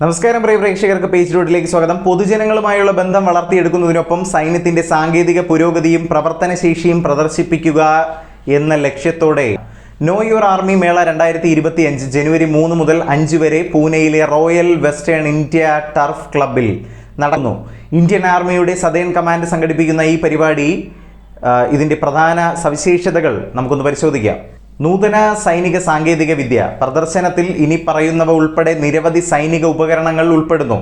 നമസ്കാരം പ്രിയ പ്രേക്ഷകർക്ക് പേജ് റോഡിലേക്ക് സ്വാഗതം. പൊതുജനങ്ങളുമായുള്ള ബന്ധം വളർത്തിയെടുക്കുന്നതിനൊപ്പം സൈന്യത്തിന്റെ സാങ്കേതിക പുരോഗതിയും പ്രവർത്തനശേഷിയും പ്രദർശിപ്പിക്കുക എന്ന ലക്ഷ്യത്തോടെ നോ യുവർ ആർമി മേള രണ്ടായിരത്തി ഇരുപത്തി അഞ്ച് ജനുവരി മൂന്ന് മുതൽ അഞ്ച് വരെ പൂനെയിലെ റോയൽ വെസ്റ്റേൺ ഇന്ത്യ ടർഫ് ക്ലബിൽ നടന്നു. ഇന്ത്യൻ ആർമിയുടെ സദേൺ കമാൻഡ് സംഘടിപ്പിക്കുന്ന ഈ പരിപാടി ഇതിന്റെ പ്രധാന സവിശേഷതകൾ നമുക്കൊന്ന് പരിശോധിക്കാം. നൂതന സൈനിക സാങ്കേതിക വിദ്യ. പ്രദർശനത്തിൽ ഇനി പറയുന്നവ ഉൾപ്പെടെ നിരവധി സൈനിക ഉപകരണങ്ങൾ ഉൾപ്പെടുന്നു.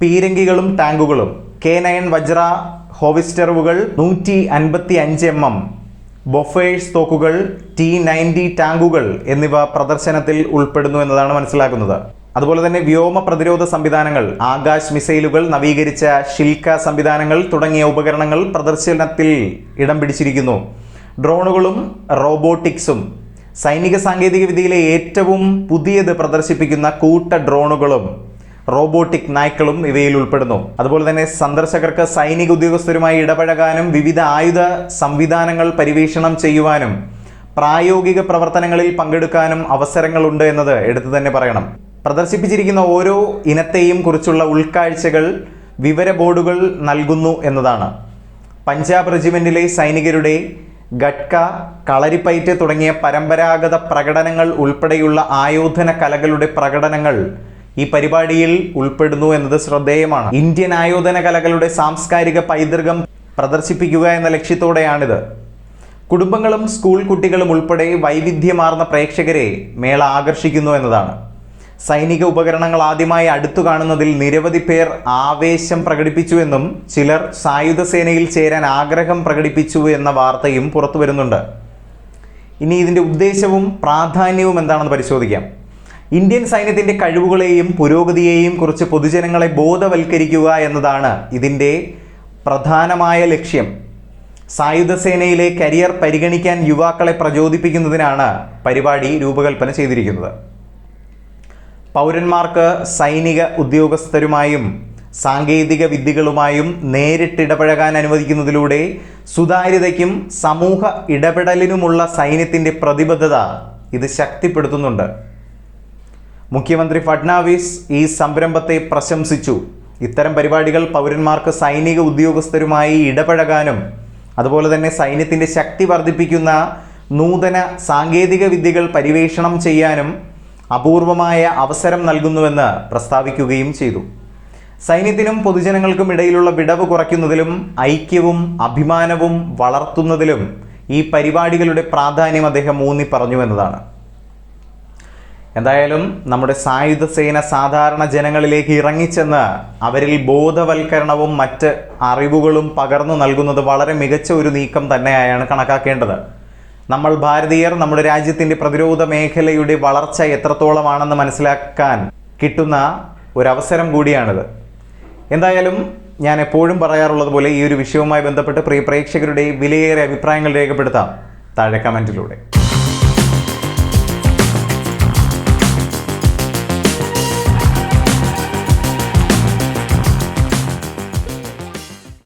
പീരങ്കികളും ടാങ്കുകളും. കെ നയൻ വജ്ര ഹോവിസ്റ്ററുകൾ നൂറ്റി അൻപത്തി അഞ്ച് എം. എം ബൊഫേഴ്സ് തോക്കുകൾ ടി നയന്റി ടാങ്കുകൾ എന്നിവ പ്രദർശനത്തിൽ ഉൾപ്പെടുന്നു എന്നതാണ് മനസ്സിലാക്കുന്നത്. അതുപോലെ തന്നെ വ്യോമ പ്രതിരോധ സംവിധാനങ്ങൾ ആകാശ് മിസൈലുകൾ നവീകരിച്ച ഷിൽക്ക സംവിധാനങ്ങൾ തുടങ്ങിയ ഉപകരണങ്ങൾ പ്രദർശനത്തിൽ ഇടം പിടിച്ചിരിക്കുന്നു. ഡ്രോണുകളും റോബോട്ടിക്സും സൈനിക സാങ്കേതിക വിദ്യയിലെ ഏറ്റവും പുതിയത് പ്രദർശിപ്പിക്കുന്ന കൂട്ട ഡ്രോണുകളും റോബോട്ടിക് നായ്ക്കളും ഇവയിൽ ഉൾപ്പെടുന്നു. അതുപോലെ തന്നെ സന്ദർശകർക്ക് സൈനിക ഉദ്യോഗസ്ഥരുമായി ഇടപഴകാനും വിവിധ ആയുധ സംവിധാനങ്ങൾ പരിവേഷണം ചെയ്യുവാനും പ്രായോഗിക പ്രവർത്തനങ്ങളിൽ പങ്കെടുക്കാനും അവസരങ്ങളുണ്ട് എന്നത് എടുത്തു തന്നെ പറയണം. പ്രദർശിപ്പിച്ചിരിക്കുന്ന ഓരോ ഇനത്തെയും കുറിച്ചുള്ള ഉൾക്കാഴ്ചകൾ വിവര ബോർഡുകൾ നൽകുന്നു എന്നതാണ്. പഞ്ചാബ് റെജിമെന്റിലെ സൈനികരുടെ ഗട്ക കളരിപ്പയറ്റ് തുടങ്ങിയ പരമ്പരാഗത പ്രകടനങ്ങൾ ഉൾപ്പെടെയുള്ള ആയോധന കലകളുടെ പ്രകടനങ്ങൾ ഈ പരിപാടിയിൽ ഉൾപ്പെടുന്നു എന്നത് ശ്രദ്ധേയമാണ്. ഇന്ത്യൻ ആയോധന കലകളുടെ സാംസ്കാരിക പൈതൃകം പ്രദർശിപ്പിക്കുക എന്ന ലക്ഷ്യത്തോടെയാണിത്. കുടുംബങ്ങളും സ്കൂൾ കുട്ടികളും ഉൾപ്പെടെ വൈവിധ്യമാർന്ന പ്രേക്ഷകരെ മേള ആകർഷിക്കുന്നു എന്നതാണ്. സൈനിക ഉപകരണങ്ങൾ ആദ്യമായി അടുത്തു കാണുന്നതിൽ നിരവധി പേർ ആവേശം പ്രകടിപ്പിച്ചുവെന്നും ചിലർ സായുധ സേനയിൽ ചേരാൻ ആഗ്രഹം പ്രകടിപ്പിച്ചു എന്ന വാർത്തയും പുറത്തു വരുന്നുണ്ട്. ഇനി ഇതിന്റെ ഉദ്ദേശവും പ്രാധാന്യവും എന്താണെന്ന് പരിശോധിക്കാം. ഇന്ത്യൻ സൈന്യത്തിന്റെ കഴിവുകളെയും പുരോഗതിയെയും കുറിച്ച് പൊതുജനങ്ങളെ ബോധവൽക്കരിക്കുക എന്നതാണ് ഇതിന്റെ പ്രധാനമായ ലക്ഷ്യം. സായുധ സേനയിലെ കരിയർ പരിഗണിക്കാൻ യുവാക്കളെ പ്രചോദിപ്പിക്കുന്നതിനാണ് പരിപാടി രൂപകൽപ്പന ചെയ്തിരിക്കുന്നത്. പൗരന്മാർക്ക് സൈനിക ഉദ്യോഗസ്ഥരുമായും സാങ്കേതിക വിദ്യകളുമായും നേരിട്ടിടപഴകാൻ അനുവദിക്കുന്നതിലൂടെ സുതാര്യതയ്ക്കും സമൂഹ ഇടപെടലിനുമുള്ള സൈന്യത്തിന്റെ പ്രതിബദ്ധത ഇത് ശക്തിപ്പെടുത്തുന്നുണ്ട്. മുഖ്യമന്ത്രി ഫഡ്നാവിസ് ഈ സംരംഭത്തെ പ്രശംസിച്ചു. ഇത്തരം പരിപാടികൾ പൗരന്മാർക്ക് സൈനിക ഉദ്യോഗസ്ഥരുമായി ഇടപഴകാനും അതുപോലെ തന്നെ സൈന്യത്തിന്റെ ശക്തി വർദ്ധിപ്പിക്കുന്ന നൂതന സാങ്കേതിക വിദ്യകൾ പരിവേഷണം ചെയ്യാനും അപൂർവമായ അവസരം നൽകുന്നുവെന്ന് പ്രസ്താവിക്കുകയും ചെയ്തു. സൈന്യത്തിനും പൊതുജനങ്ങൾക്കും ഇടയിലുള്ള വിടവ് കുറയ്ക്കുന്നതിലും ഐക്യവും അഭിമാനവും വളർത്തുന്നതിലും ഈ പരിപാടികളുടെ പ്രാധാന്യം അദ്ദേഹം ഊന്നി പറഞ്ഞു എന്നതാണ്. എന്തായാലും നമ്മുടെ സായുധ സേന സാധാരണ ജനങ്ങളിലേക്ക് ഇറങ്ങിച്ചെന്ന് അവരിൽ ബോധവൽക്കരണവും മറ്റ് അറിവുകളും പകർന്നു നൽകുന്നത് വളരെ മികച്ച ഒരു നീക്കം തന്നെയായാണ് കണക്കാക്കേണ്ടത്. നമ്മൾ ഭാരതീയർ നമ്മുടെ രാജ്യത്തിന്റെ പ്രതിരോധ മേഖലയുടെ വളർച്ച എത്രത്തോളമാണെന്ന് മനസ്സിലാക്കാൻ കിട്ടുന്ന ഒരവസരം കൂടിയാണിത്. എന്തായാലും ഞാൻ എപ്പോഴും പറയാറുള്ളത് പോലെ ഈ ഒരു വിഷയവുമായി ബന്ധപ്പെട്ട് പ്രിയ പ്രേക്ഷകരുടെ വിലയേറെ അഭിപ്രായങ്ങൾ രേഖപ്പെടുത്താം. താഴെ കമന്റിലൂടെ.